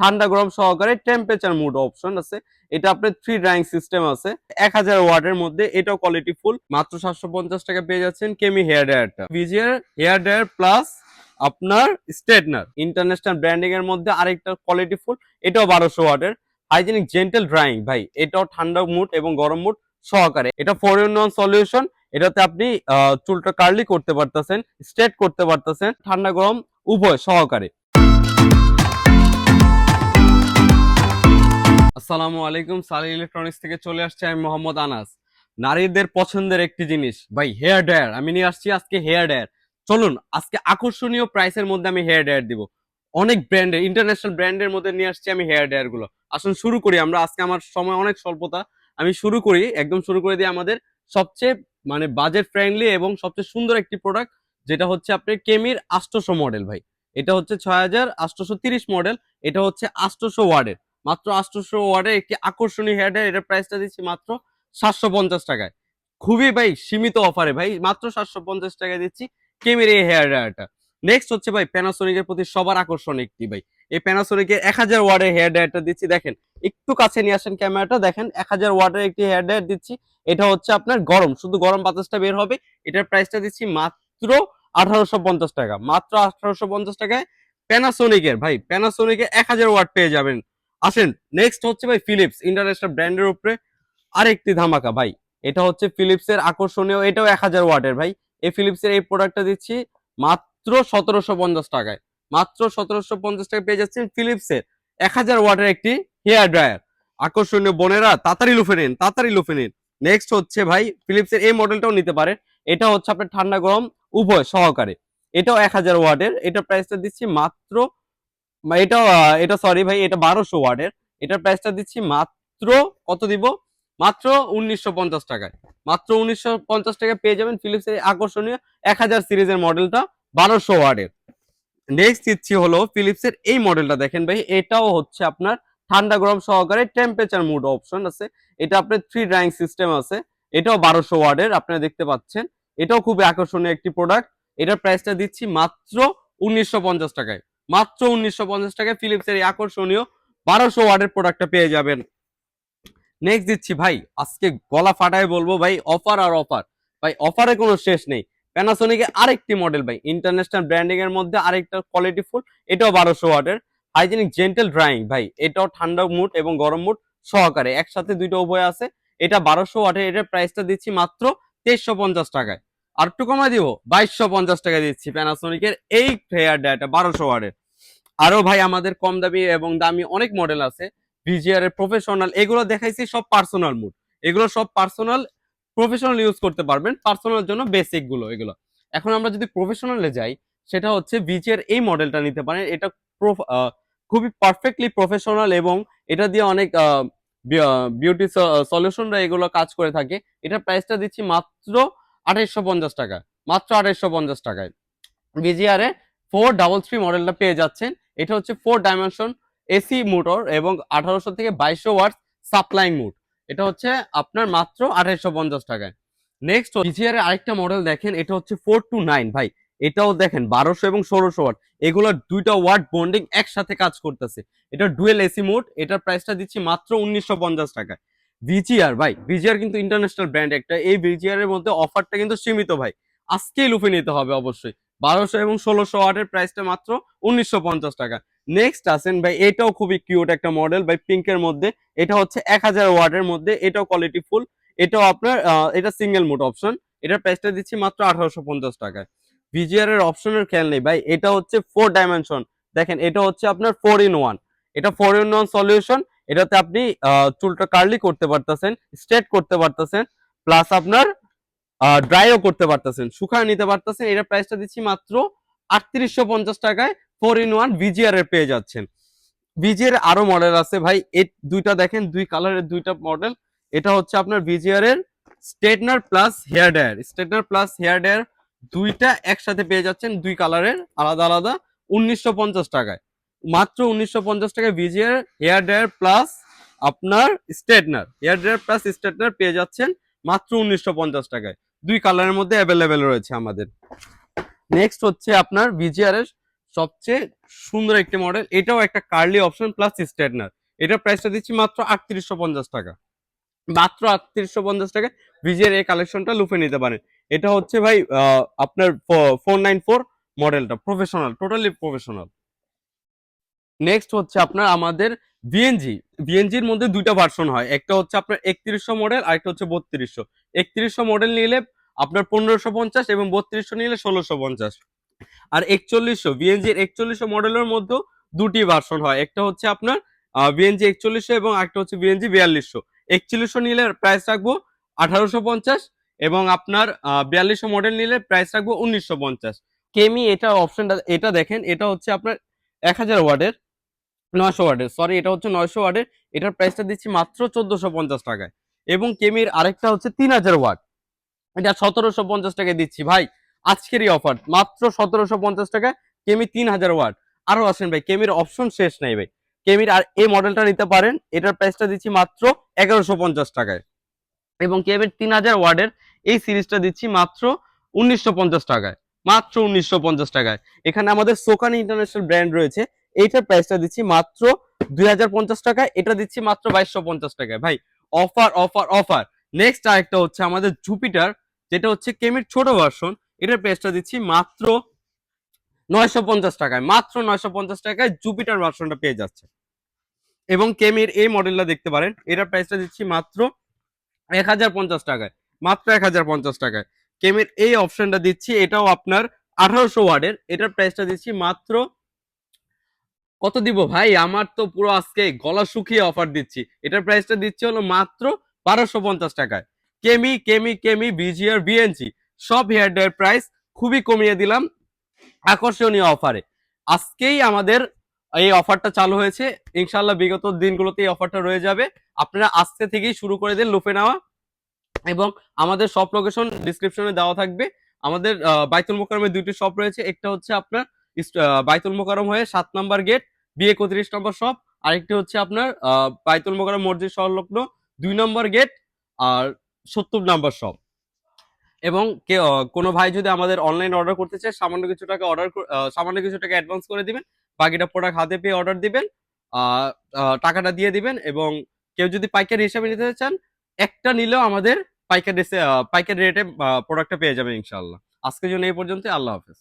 ঠান্ডা গরম সহকারে টেম্পারেচার মুড অপশন আছে। এটা আপনার থ্রি ড্রাইং সিস্টেম আছে। এক হাজার ওয়ার্ডের মধ্যে এটাও কোয়ালিটি ফুল মাত্র সাতশো পঞ্চাশ টাকা পেয়ে যাচ্ছেন কেমি হেয়ার ড্রায়ারটা ভিজিয়ার হেয়ার ড্রায়ার প্লাস আপনার স্ট্রেটনার ইন্টারন্যাশনাল ব্র্যান্ডিং এর মধ্যে আরেকটা কোয়ালিটি ফুল এটাও বারোশো ওয়াটের। হাইজেনিক জেন্টেল ড্রাইং ভাই। এটাও ঠান্ডা মুড এবং গরম মুড সহকারে। এটা ফোর ইন ওয়ান সলিউশন এটাতে আপনি চুলটা কার্লি করতে পারতেছেন স্ট্রেট করতে পারতেছেন। ঠান্ডা গরম উভয় সহকারে। আসসালামু আলাইকুম, সালি ইলেকট্রনিক্স থেকে চলে আসছে আমি মোহাম্মদ আনাস। নারীদের পছন্দের একটি জিনিস। ভাই হেয়ার ড্রায়ার আমি নিয়ে আসছি আজকে হেয়ার ড্রায়ার চলুন, আজকে আকর্ষণীয় প্রাইসের মধ্যে আমি হেয়ার ড্রায়ার দিব। অনেক ব্র্যান্ডের ইন্টারন্যাশনাল ব্র্যান্ডের মধ্যে নিয়ে আসছি আমি হেয়ার ড্রায়ারগুলো। আসুন, শুরু করি আমরা। আজকে আমার সময় অনেক স্বল্পতা। আমি শুরু করি, একদম শুরু করে দিই আমাদের সবচেয়ে মানে বাজেট ফ্রেন্ডলি এবং সবচেয়ে সুন্দর একটি প্রোডাক্ট যেটা হচ্ছে আপনার কেমির আষ্টশো মডেল ভাই। এটা হচ্ছে ছয় হাজার তিরিশ মডেল এটা হচ্ছে আষ্টশো ওয়ার্ডের। মাত্র আটশোশো ওয়ার্ডের একটি আকর্ষণীয় হেয়ার ড্রায়ার এটার প্রাইসটা দিচ্ছি মাত্র সাতশো পঞ্চাশ টাকায়। খুবই ভাই, সীমিত অফারে ভাই, মাত্র সাতশো পঞ্চাশ টাকায় দিচ্ছি কেমির এই হেয়ার ড্রায়ারটা নেক্সট হচ্ছে ভাই প্যানাসোনিকের প্রতি সবার আকর্ষণ একটি ভাই। এই প্যানাসোনিকের এক হাজার ওয়ার্ডের হেয়ার ড্রায়ারটা দিচ্ছি, দেখেন, একটু কাছে নিয়ে আসেন ক্যামেরাটা দেখেন, এক হাজার ওয়ার্ডের একটি হেয়ার ড্রায়ার দিচ্ছি। এটা হচ্ছে আপনার গরম, শুধু গরম বাতাসটা বের হবে। এটার প্রাইসটা দিচ্ছি মাত্র আঠারোশো পঞ্চাশ টাকা। মাত্র আঠারোশো পঞ্চাশ টাকায় প্যানাসোনিকের ভাই প্যানাসোনিকের এক হাজার ওয়াট পেয়ে যাবেন। আসেন নেক্সট হচ্ছে ভাই ফিলিপস ইন্টারন্যাশনাল ব্র্যান্ডের উপরে আরেকটি ধামাকা ভাই। এটা হচ্ছে ফিলিপস এর আকর্ষণীয়, এটাও এক হাজার ওয়াটের ভাই। এই ফিলিপস এর এই প্রোডাক্টটা দিচ্ছি মাত্র সতেরোশো পঞ্চাশ টাকায়। মাত্র সতেরোশো পঞ্চাশ টাকায় পেয়ে যাচ্ছেন ফিলিপস এর এক হাজার ওয়াটের একটি হেয়ার ড্রায়ার আকর্ষণীয় বোনেরা, তাড়াতাড়ি লুফে নিন, তাড়াতাড়ি লুফে নিন। নেক্সট হচ্ছে ভাই ফিলিপস এর এই মডেলটাও নিতে পারেন। এটা হচ্ছে আপনার ঠান্ডা গরম, উভয় সহকারে। এটাও এক হাজার ওয়াটের, এটা প্রাইসটা দিচ্ছি মাত্র আহ, এটা সরি ভাই এটা বারোশো ওয়ার্ডের এটার প্রাইসটা দিচ্ছি মাত্র কত দিব? মাত্র উনিশশো পঞ্চাশ টাকায়। মাত্র উনিশশো পঞ্চাশ টাকায় পেয়ে যাবেন ফিলিপস আকর্ষণীয় এক হাজার সিরিজের মডেলটা বারোশো ওয়ার্ডের নেক্সট দিচ্ছি হলো ফিলিপস এর এই মডেলটা। দেখেন ভাই এটাও হচ্ছে আপনার ঠান্ডা গরম সহকারে টেম্পারেচার মুড অপশন আছে। এটা আপনার থ্রি ড্রাইং সিস্টেম আছে। এটাও বারোশো ওয়ার্ডের আপনারা দেখতে পাচ্ছেন। এটাও খুবই আকর্ষণীয় একটি প্রোডাক্ট এটার প্রাইসটা দিচ্ছি মাত্র উনিশশো পঞ্চাশ টাকায়। মাত্র উনিশশো পঞ্চাশ টাকায় ফিলিপস এর এই আকর্ষণীয় বারোশো ওয়ার্ডের প্রোডাক্টটা পেয়ে যাবেন। নেক্সট দিচ্ছি ভাই, আজকে গলা ফাটায় বলব ভাই অফার আর অফার ভাই অফারে কোনো শেষ নেই। প্যানাসোনিকের আরেকটি মডেল ভাই ইন্টারন্যাশনাল ব্র্যান্ডিং এর মধ্যে আরেকটা কোয়ালিটি ফুল এটাও বারোশো ওয়াটের। হাইজেনিক জেন্টেল ড্রাইং ভাই, এটাও ঠান্ডা মুড এবং গরম মুড সহকারে, একসাথে দুইটা উভয় আছে। এটা বারোশো ওয়াটের, এটার প্রাইসটা দিচ্ছি মাত্র তেইশশো পঞ্চাশ টাকায়। আর একটু কমাই দিব। বাইশশো পঞ্চাশ টাকা দিচ্ছি প্যানাসোনিকের এই হেয়ার ড্রায়ারটা বারোশো ওয়াটের আরও ভাই আমাদের কম দামি এবং দামি অনেক মডেল আছে। ভিজিআর এর প্রফেশনাল এগুলো দেখাইছি সব পার্সোনাল মুড এগুলো সব পার্সোনাল প্রফেশনাল ইউজ করতে পারবেন। পার্সোনাল জন্য বেসিকগুলো এগুলো। এখন আমরা যদি প্রফেশনালে যাই, সেটা হচ্ছে ভিজিআর এই মডেলটা নিতে পারেন। এটা খুবই পারফেক্টলি প্রফেশনাল এবং এটা দিয়ে অনেক বিউটি সলিউশনরা এগুলো কাজ করে থাকে। এটা প্রাইসটা দিচ্ছি মাত্র আঠাইশশো পঞ্চাশ টাকা, মাত্র আঠাইশশো পঞ্চাশ টাকায়। ভিজিআর এ ফোর ডাবল থ্রি মডেলটা পেয়ে যাচ্ছেন। এটা হচ্ছে ফোর ডাইমেনশন এসি মোটর এবং আঠারোশো থেকে বাইশশো ওয়াটস সাপ্লাইং মুড এটা হচ্ছে আপনার মাত্র আঠাইশশো পঞ্চাশ টাকায়। নেক্সট ভিজিআর এর আরেকটা মডেল দেখেন, এটা হচ্ছে ফোর টু নাইন ভাই, এটাও দেখেন, বারোশো এবং ষোলোশো ওয়াট এগুলোর দুইটা ওয়াট বন্ডিং একসাথে কাজ করতেছে। এটা ডুয়েল এসি মোড এটার প্রাইসটা দিচ্ছি মাত্র উনিশশো পঞ্চাশ টাকায়। ভিজিআর ভাই ভিজিআর কিন্তু ইন্টারন্যাশনাল ব্র্যান্ড একটা। এই ভিজিআর এর মধ্যে অফারটা কিন্তু সীমিত, ভাই। আজকেই লুফে নিতে হবে অবশ্যই। বারোশো এবং ষোলোশো ওয়াটের প্রাইসটা মাত্র উনিশশো পঞ্চাশ টাকা। নেক্সট আসেন, ভাই, এটাও খুবই কিউট একটা মডেল ভাই পিঙ্কের মধ্যে। এটা হচ্ছে এক হাজার ওয়াটের মধ্যে, এটাও কোয়ালিটি ফুল এটাও আপনার এটা সিঙ্গেল মোড অপশন এটার প্রাইসটা দিচ্ছি মাত্র আঠারোশো পঞ্চাশ টাকায়। ভিজিআর এর অপশনের খেয়াল নেই, ভাই। এটা হচ্ছে ফোর ডাইমেনশন দেখেন, এটা হচ্ছে আপনার ফোর ইন ওয়ান এটা ফোর ইন ওয়ান সলিউশন এটাতে আপনি চুলটা কার্লি করতে পারতেছেন স্ট্রেট করতে পারতেছেন প্লাস আপনার ড্রাইও করতে পারতেছেন, শুকায় নিতে পারতেছেন এটা প্রাইসটা দিচ্ছি মাত্র আটত্রিশশো পঞ্চাশ টাকায় ফোর ইন ওয়ান ভিজিআর এর পেয়ে যাচ্ছেন। ভিজিআর আরও মডেল আছে ভাই এই দুইটা দেখেন, দুই কালারের দুইটা মডেল এটা হচ্ছে আপনার ভিজিআর এর straightener plus hair dryer straightener plus hair dryer দুইটা একসাথে পেয়ে যাচ্ছেন, দুই কালারের আলাদা আলাদা, উনিশশো পঞ্চাশ টাকায়। মাত্র উনিশশো পঞ্চাশ টাকায় ভিজিআর হেয়ার ড্রায়ার প্লাস আপনার straightener hair dryer plus straightener পেয়ে যাচ্ছেন মাত্র উনিশশো পঞ্চাশ টাকায়। দুই কালারের মধ্যে অ্যাভেলেবেল রয়েছে আমাদের। নেক্সট হচ্ছে আপনার ভিজিআর এর সবচেয়ে সুন্দর একটি মডেল এটাও একটা কার্লি অপশন প্লাস স্ট্রেটনার এটার প্রাইসটা দিচ্ছি মাত্র আটত্রিশশো পঞ্চাশ টাকা। মাত্র আটত্রিশশো পঞ্চাশ টাকা ভিজের এই কালেকশনটা লুফে নিতে পারেন। এটা হচ্ছে ভাই আপনার ফোর নাইন ফোর মডেলটা প্রফেশনাল টোটালি প্রফেশনাল নেক্সট হচ্ছে আপনার আমাদের বিএনজি বিএনজির মধ্যে দুইটা ভার্সন হয়। একটা হচ্ছে আপনার একত্রিশশো মডেল আর একটা হচ্ছে বত্রিশশো। একত্রিশশো মডেল নিলে আপনার পনেরোশো পঞ্চাশ এবং বত্রিশশো নিলে ষোলোশো পঞ্চাশ। আর একচল্লিশশো বিএনজির একচল্লিশশো মডেলের মধ্যে দুটি ভার্সন হয়। একটা হচ্ছে আপনার বিএনজি একচল্লিশশো এবং একটা হচ্ছে বিএনজি বিয়াল্লিশশো। একচল্লিশশো নিলে প্রাইস রাখব আঠারোশো পঞ্চাশ এবং আপনার বিয়াল্লিশশো মডেল নিলে প্রাইস রাখব উনিশশো পঞ্চাশ। কেমি এটা অপশনটা এটা দেখেন, এটা হচ্ছে আপনার এক হাজার ওয়ার্ডের নয়শো ওয়ার্ডের সরি এটা হচ্ছে নয়শো ওয়ার্ডের, এটার প্রাইসটা দিচ্ছি মাত্র চোদ্দশো পঞ্চাশ টাকায়। এবং কেমির আরেকটা হচ্ছে তিন হাজার ওয়াট এটা সতেরোশো পঞ্চাশ টাকায় দিচ্ছি ভাই আজকেরই অফার মাত্র সতেরোশো পঞ্চাশ টাকায় কেমি তিন হাজার ওয়াট আরও আসেন ভাই, কেমির অপশন শেষ নাই ভাই। কেমির আর এই মডেলটা নিতে পারেন, এটার প্রাইসটা দিচ্ছি মাত্র এগারোশো পঞ্চাশ টাকায়। এবং কেমির তিন হাজার ওয়ার্ডের এই সিরিজটা দিচ্ছি মাত্র উনিশশো পঞ্চাশ টাকায়। মাত্র উনিশশো পঞ্চাশ টাকায়। এখানে আমাদের সোকান ইন্টারন্যাশনাল ব্র্যান্ড রয়েছে এইটার প্রাইসটা দিচ্ছি মাত্র দুই টাকায় এটা দিচ্ছি মাত্র বাইশশো পঞ্চাশ টাকায়। ভাই অফার অফার অফার নেক্সট আরেকটা হচ্ছে আমাদের জুপিটার যেটা হচ্ছে কেমির ছোট ভার্সন এটার প্রাইসটা দিচ্ছি মাত্র নয়শো পঞ্চাশ টাকায়। মাত্র নয়শো পঞ্চাশ টাকায় জুপিটার ভার্সনটা পেয়ে যাচ্ছে। এবং কেমির এই মডেলটা দেখতে পারেন, এটার প্রাইসটা দিচ্ছি মাত্র এক হাজার পঞ্চাশ টাকায়। মাত্র এক হাজার পঞ্চাশ টাকায়। কেমির এই অপশনটা দিচ্ছি, এটাও আপনার আঠারোশো ওয়ার্ডের এটার প্রাইসটা দিচ্ছি মাত্র কত দিব ভাই? আমার তো পুরো আজকে গলা শুকিয়ে অফার দিচ্ছি। এটার প্রাইসটা দিচ্ছি হলো মাত্র বারোশো পঞ্চাশ টাকায়। কেমি কেমি কেমি, বিজিআর বিএনজি সব হেয়ার ড্রায়ার প্রাইস খুবই কমিয়ে দিলাম আকর্ষণীয় অফারে আজকেই আমাদের এই অফারটা চালু হয়েছে। ইনশাল্লাহ বিগত দিনগুলোতে এই অফারটা রয়ে যাবে। আপনারা আজকে থেকেই শুরু করে দিন লুফে নেওয়া এবং আমাদের সব লোকেশন ডিসক্রিপশনে দেওয়া থাকবে। আমাদের বাইতুল মোকারমে দুইটি শপ রয়েছে। একটা হচ্ছে আপনার বাইতুল মোকারম হয়ে সাত নাম্বার গেট বি একত্রিশ নম্বর শপ আরেকটি হচ্ছে আপনার আহ, বাইতুল মোকারম মসজিদ সংলগ্ন দুই নম্বর গেট আর সত্তর নাম্বার শপ এবং কোনো ভাই যদি আমাদের অনলাইন অর্ডার করতে চায় সামান্য কিছু টাকা অর্ডার সামান্য কিছু টাকা অ্যাডভান্স করে দিবেন বাকিটা প্রোডাক্ট হাতে পেয়ে অর্ডার দিবেন টাকাটা দিয়ে দিবেন এবং কেউ যদি পাইকারি হিসাবে নিতে চান একটা নিলেও আমাদের পাইকারি পাইকারি রেটে প্রোডাক্টটা পেয়ে যাবেন ইনশাল্লাহ আজকের জন্য এই পর্যন্ত আল্লাহ হাফেজ।